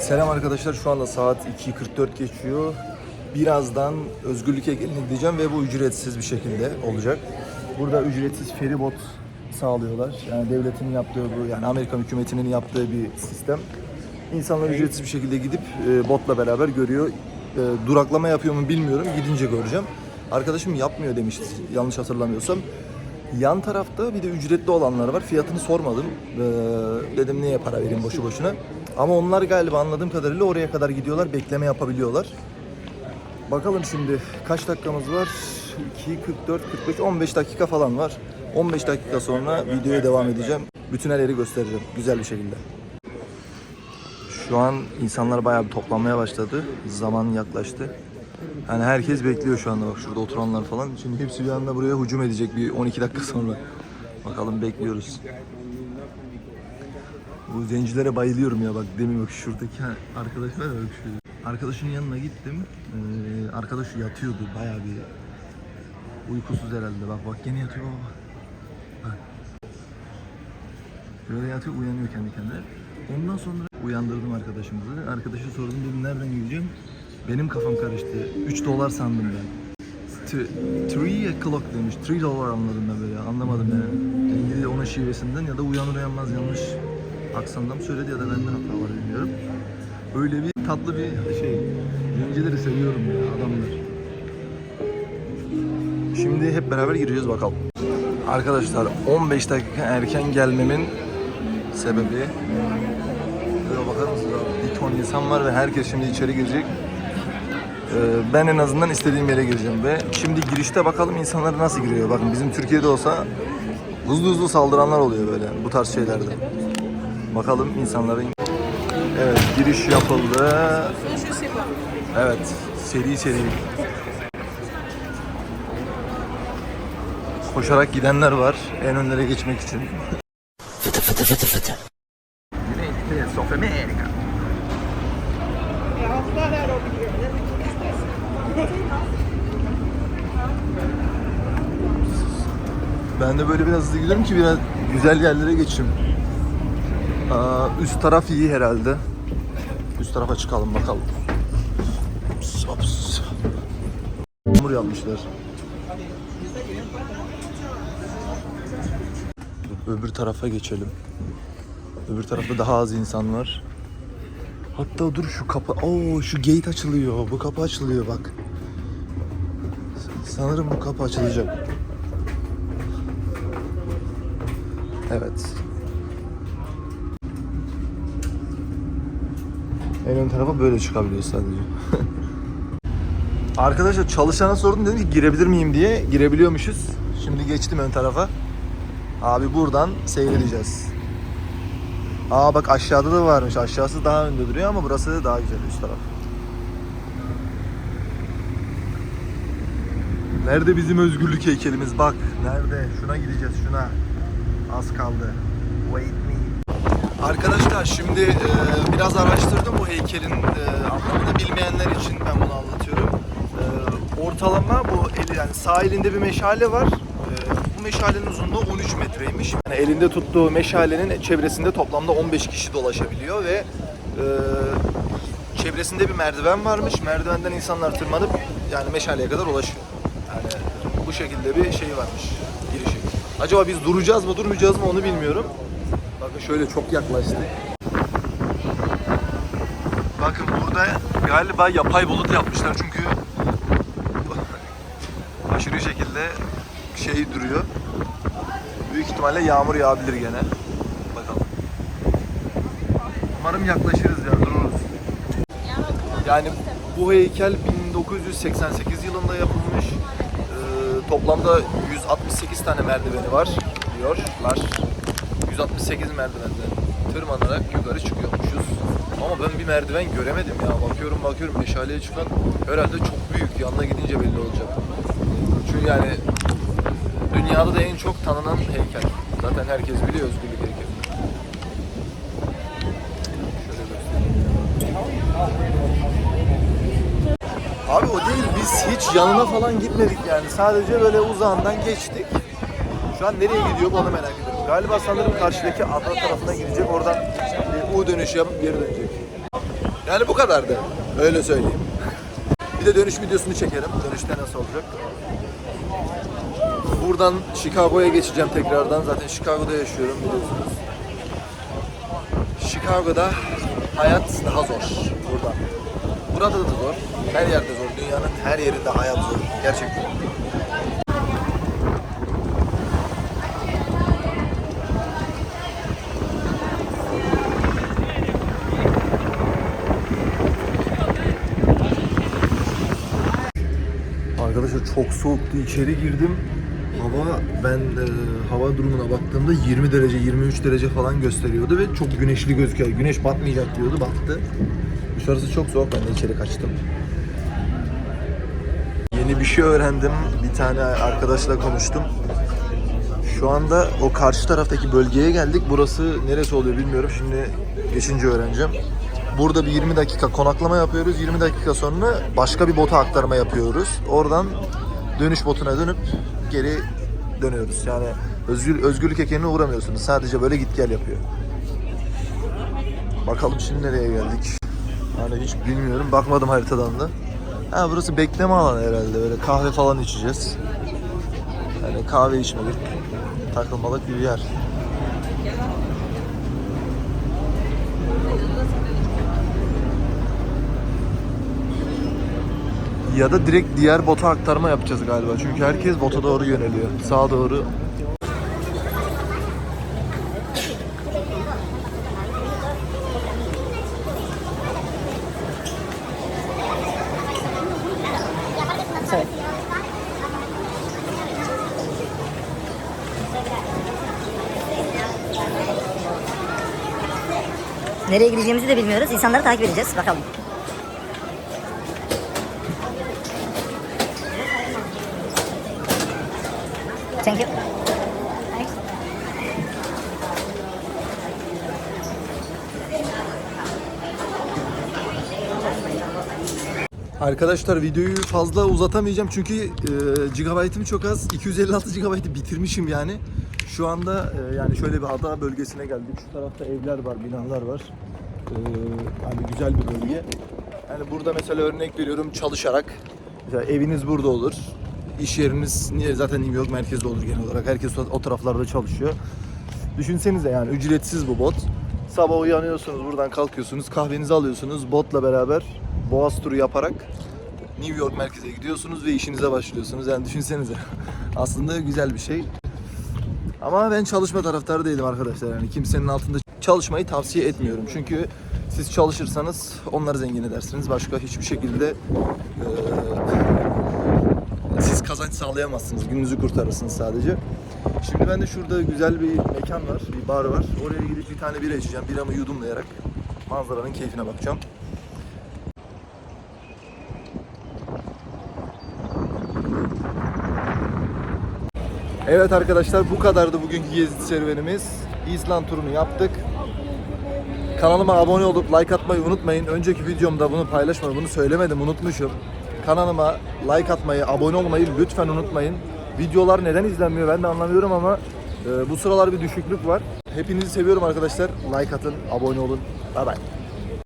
Selam arkadaşlar. Şu anda saat 2.44 geçiyor. Birazdan Özgürlük Heykeli'ne gideceğim ve bu ücretsiz bir şekilde olacak. Burada ücretsiz feribot sağlıyorlar. Yani devletin yaptığı bu, yani Amerikan hükümetinin yaptığı bir sistem. İnsanlar ücretsiz bir şekilde gidip e, botla beraber görüyor. E, duraklama yapıyor mu bilmiyorum. Gidince göreceğim. Arkadaşım yapmıyor demişti yanlış hatırlamıyorsam. Yan tarafta bir de ücretli olanlar var. Fiyatını sormadım. Ee, dedim niye para vereyim boşu boşuna. Ama onlar galiba anladığım kadarıyla oraya kadar gidiyorlar. Bekleme yapabiliyorlar. Bakalım şimdi kaç dakikamız var? 2, 44, 45, 15 dakika falan var. 15 dakika sonra videoya devam edeceğim. Bütün her yeri göstereceğim. Güzel bir şekilde. Şu an insanlar bayağı bir toplanmaya başladı. Zaman yaklaştı. Yani herkes bekliyor şu anda bak şurada oturanlar falan. Şimdi hepsi bir anda buraya hücum edecek bir 12 dakika sonra. Bakalım bekliyoruz. Bu zencilere bayılıyorum ya bak demin bak şuradaki arkadaş var ya bak. Arkadaşın yanına gittim. Ee, arkadaş yatıyordu bayağı bir uykusuz herhalde. Bak bak gene yatıyor baba. Bak. Böyle yatıyor uyanıyor kendi kendine. Ondan sonra uyandırdım arkadaşımızı. Arkadaşa sordum dedim nereden gideceğim? Benim kafam karıştı. 3 dolar sandım ben. 3 o'clock demiş. 3 dolar anladım ben böyle. Anlamadım yani. İngilizce onun şivesinden ya da uyanır uyanmaz yanlış aksandan mı söyledi ya da bende hata var bilmiyorum. Öyle bir tatlı bir şey. Zencileri seviyorum ya adamlar. Şimdi hep beraber gireceğiz bakalım. Arkadaşlar 15 dakika erken gelmemin sebebi Şöyle bakar mısınız abi? Bir ton insan var ve herkes şimdi içeri girecek. Ee, ben en azından istediğim yere gireceğim ve şimdi girişte bakalım insanlar nasıl giriyor. Bakın bizim Türkiye'de olsa hızlı hızlı saldıranlar oluyor böyle bu tarz şeylerde. Bakalım insanların... Evet giriş yapıldı. Evet seri seri. Koşarak gidenler var en önlere geçmek için. United States of America. Ben de böyle biraz hızlı gidiyorum ki biraz güzel yerlere geçeyim. Aa, üst taraf iyi herhalde. Üst tarafa çıkalım bakalım. Ops, ops. Hamur yapmışlar. Öbür tarafa geçelim. Öbür tarafta daha az insan var. Hatta dur şu kapı, oo şu gate açılıyor. Bu kapı açılıyor bak. Sanırım bu kapı açılacak. Evet. En ön tarafa böyle çıkabiliyor sadece. Arkadaşlar çalışana sordum dedim ki girebilir miyim diye. Girebiliyormuşuz. Şimdi geçtim ön tarafa. Abi buradan seyredeceğiz. Aa bak aşağıda da varmış. Aşağısı daha önde duruyor ama burası daha güzel üst taraf. Nerede bizim özgürlük heykelimiz? Bak nerede? Şuna gideceğiz şuna. Az kaldı. Wait. Arkadaşlar şimdi e, biraz araştırdım bu heykelin e, anlamını bilmeyenler için ben bunu anlatıyorum. E, ortalama bu eli, yani sağ elinde bir meşale var. E, bu meşalenin uzunluğu 13 metreymiş. Yani elinde tuttuğu meşalenin çevresinde toplamda 15 kişi dolaşabiliyor ve e, çevresinde bir merdiven varmış. Merdivenden insanlar tırmanıp yani meşaleye kadar ulaşıyor. Yani bu şekilde bir şey varmış girişi. Acaba biz duracağız mı durmayacağız mı onu bilmiyorum. Şöyle çok yaklaştık. Bakın burada galiba yapay bulut yapmışlar çünkü aşırı şekilde şey duruyor. Büyük ihtimalle yağmur yağabilir gene. Bakalım. Umarım yaklaşırız ya dururuz. Yani bu heykel 1988 yılında yapılmış. Ee, toplamda 168 tane merdiveni var diyorlar. 168 merdivenden tırmanarak yukarı çıkıyormuşuz. Ama ben bir merdiven göremedim ya. Bakıyorum bakıyorum meşaleye çıkan herhalde çok büyük. Yanına gidince belli olacak. Çünkü yani dünyada da en çok tanınan heykel. Zaten herkes biliyor özgürlük heykeli. Abi o değil biz hiç yanına falan gitmedik yani. Sadece böyle uzağından geçtik. Şu an nereye gidiyor onu merak ediyorum. Galiba sanırım karşıdaki ada tarafına gidecek. Oradan bir U dönüşü yapıp geri dönecek. Yani bu kadardı. Öyle söyleyeyim. Bir de dönüş videosunu çekerim. Dönüşte nasıl olacak? Buradan Chicago'ya geçeceğim tekrardan. Zaten Chicago'da yaşıyorum biliyorsunuz. Chicago'da hayat daha zor burada. Burada da zor. Her yerde zor. Dünyanın her yerinde hayat zor. Gerçekten. Arkadaşlar çok soğuktu. İçeri girdim. Hava ben e, hava durumuna baktığımda 20 derece 23 derece falan gösteriyordu ve çok güneşli gözüküyor. Güneş batmayacak diyordu. Battı. Dışarısı çok soğuk. Ben de içeri kaçtım. Yeni bir şey öğrendim. Bir tane arkadaşla konuştum. Şu anda o karşı taraftaki bölgeye geldik. Burası neresi oluyor bilmiyorum. Şimdi geçince öğreneceğim. Burada bir 20 dakika konaklama yapıyoruz. 20 dakika sonra başka bir bota aktarma yapıyoruz. Oradan dönüş botuna dönüp geri dönüyoruz. Yani özgür, özgürlük ekerine uğramıyorsunuz. Sadece böyle git gel yapıyor. Bakalım şimdi nereye geldik. Hani hiç bilmiyorum. Bakmadım haritadan da. Ha burası bekleme alanı herhalde. Böyle kahve falan içeceğiz. Yani kahve içmelik, takılmalık bir yer. Ya da direkt diğer bota aktarma yapacağız galiba. Çünkü herkes bota doğru yöneliyor. Sağa doğru. Nereye gideceğimizi de bilmiyoruz. İnsanları takip edeceğiz. Bakalım. Thank you. Arkadaşlar videoyu fazla uzatamayacağım çünkü e, gigabaytım çok az. 256 gigabaytı bitirmişim yani. Şu anda e, yani şöyle bir ada bölgesine geldik. Şu tarafta evler var, binalar var. E, hani güzel bir bölge. Yani burada mesela örnek veriyorum çalışarak mesela eviniz burada olur. İş yeriniz zaten New York merkezde olur genel olarak. Herkes o- taraflarda çalışıyor. Düşünsenize yani ücretsiz bu bot. Sabah uyanıyorsunuz buradan kalkıyorsunuz kahvenizi alıyorsunuz botla beraber boğaz turu yaparak New York merkeze gidiyorsunuz ve işinize başlıyorsunuz. Yani düşünsenize aslında güzel bir şey. Ama ben çalışma taraftarı değilim arkadaşlar. Yani kimsenin altında çalışmayı tavsiye etmiyorum. Çünkü siz çalışırsanız onları zengin edersiniz. Başka hiçbir şekilde kazanç sağlayamazsınız. Gününüzü kurtarırsınız sadece. Şimdi ben de şurada güzel bir mekan var, bir bar var. Oraya gidip bir tane bira içeceğim. Biramı yudumlayarak manzaranın keyfine bakacağım. Evet arkadaşlar bu kadardı bugünkü gezi serüvenimiz. İsland turunu yaptık. Kanalıma abone olup like atmayı unutmayın. Önceki videomda bunu paylaşmadım, bunu söylemedim, unutmuşum. Kanalıma like atmayı, abone olmayı lütfen unutmayın. Videolar neden izlenmiyor ben de anlamıyorum ama e, bu sıralar bir düşüklük var. Hepinizi seviyorum arkadaşlar. Like atın, abone olun. Bye bye.